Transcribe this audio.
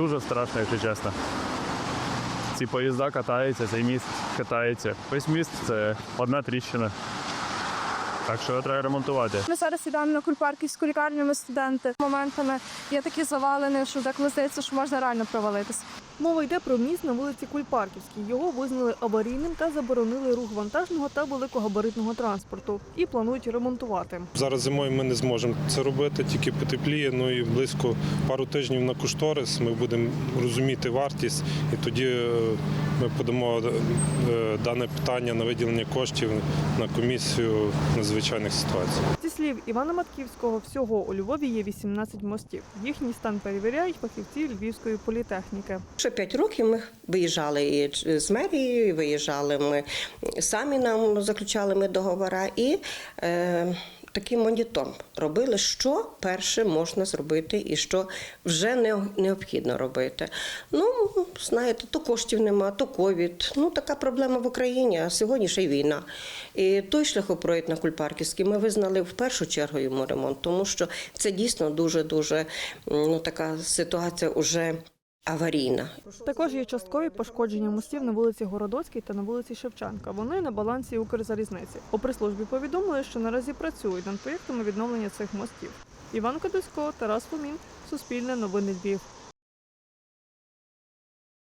дуже страшно, якщо чесно. Ці поїзда катаються, цей міст катається. Весь міст це одна тріщина. Так що його треба ремонтувати. Ми зараз йдемо на кульпарківську лікарню, ми студенти. Моментами є такі завалені, що деколи здається, що можна реально провалитися. Мова йде про міст на вулиці Кульпарківській. Його визнали аварійним та заборонили рух вантажного та великогабаритного транспорту і планують ремонтувати. Зараз зимою ми не зможемо це робити, тільки потепліє. Ну і близько пару тижнів на кошторис. Ми будемо розуміти вартість, і тоді е, ми подамо е, дане питання на виділення коштів на комісію надзвичайних ситуацій. Зі слів Івана Матківського, всього у Львові є 18 мостів. Їхній стан перевіряють фахівці Львівської політехніки. Ще п'ять років ми виїжджали і з мерії, і виїжджали ми самі нам заключали ми договори і е, такий монітор робили, що перше можна зробити і що вже не, необхідно робити. Ну, знаєте, то коштів нема, то ковід. Ну, така проблема в Україні, а сьогодні ще й війна. І той шляхопроїзд на Кульпарківський ми визнали в першу чергу йому ремонт, тому що це дійсно дуже-дуже ну, така ситуація уже аварійна. Також є часткові пошкодження мостів на вулиці Городоцькій та на вулиці Шевченка. Вони на балансі Укрзалізниці. У прислужбі повідомили, що наразі працюють над проєктами відновлення цих мостів. Іван Кадусько, Тарас Фомін, Суспільне новини Львів.